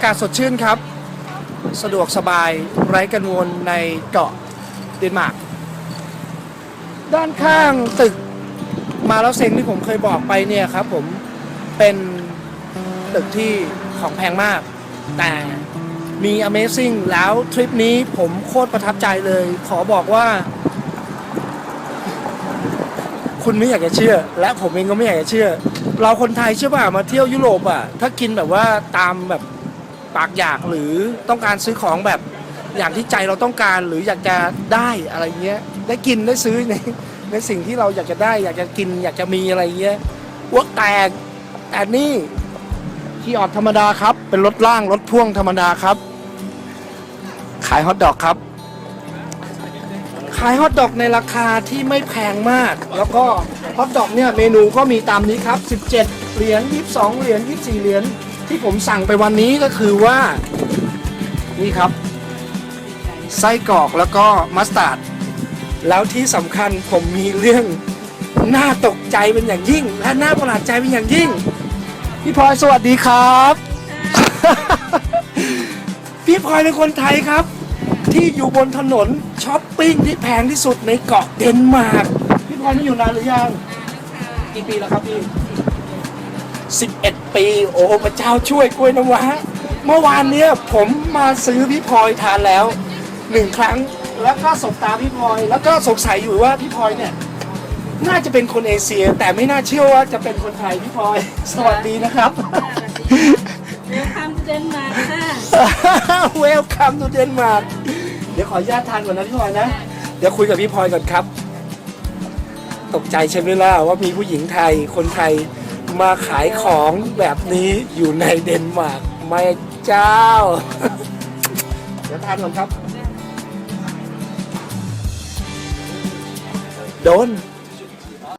ากาศสดชื่นครับ สะดวกสบายไร้กังวลในเกาะเดนมาร์กด้านข้างตึกมาแล้วเซ็งที่ผมเคยบอกไปเนี่ยครับผมเป็นตึกที่ของแพงมาก แต่มี Amazing แล้วทริปนี้ผมโคตรประทับใจเลย ขอบอกว่า คุณไม่อยากจะเชื่อ และผมเองก็ไม่อยากจะเชื่อ เราคนไทยเชื่อป่ะมาเที่ยวยุโรปอะ ถ้ากินแบบว่าตามแบบ ปากอยากหรือต้องการซื้อของแบบอย่างที่ใจเราต้องการหรืออยากจะได้อะไรเงี้ยได้กินได้ซื้อในในสิ่งที่เราอยากจะได้ อยากจะกินอยากจะมีอะไรเงี้ยอ้วกแตกแต่นี่ที่ออดธรรมดาครับ เป็นรถล่างรถพ่วงธรรมดาครับ ขายฮอทดอกครับ ขายฮอทดอกในราคาที่ไม่แพงมาก แล้วก็ฮอทดอกเนี่ยเมนูก็มีตามนี้ครับ 17 เหรียญ22 เหรียญ24 เหรียญ ที่ผมสั่งไปวันนี้ก็คือว่า นี่ครับ ไส้กรอกแล้วก็มัสตาร์ด แล้วที่สำคัญผมมีเรื่องน่าตกใจเป็นอย่างยิ่ง และน่าประหลาดใจเป็นอย่างยิ่ง พี่พลอยสวัสดีครับ พี่พลอยเป็นคนไทยครับ ที่อยู่บนถนนช้อปปิ้งที่แพงที่สุดในเกาะเดนมาร์กพี่พลอยนี่อยู่นานหรือยังกี่ปีแล้วครับพี่ 11 ปี โอ้พระเจ้าช่วยกล้วยน้ำว้าเมื่อวานเนี้ยผมมาซื้อพี่พลอยทานแล้วหนึ่งครั้ง แล้วก็สบตาพี่พลอย แล้วก็สงสัยอยู่ว่าพี่พลอยเนี่ยน่าจะเป็นคนเอเชีย แต่ไม่น่าเชื่อว่าจะเป็นคนไทยพี่พลอย สวัสดีนะครับ เวลคัมทูเดนมาร์กค่ะ เวลคัมทูเดนมาร์กเดี๋ยวขออนุญาตทานก่อนนะพี่พลอยนะ เดี๋ยวคุยกับพี่พลอยก่อนครับ ตกใจใช่ไหมล่ะว่ามีผู้หญิงไทยคนไทย มาขายของแบบนี้อยู่ในเดนมาร์กไม่เจ้า เดี๋ยวทานก่อนครับ โดน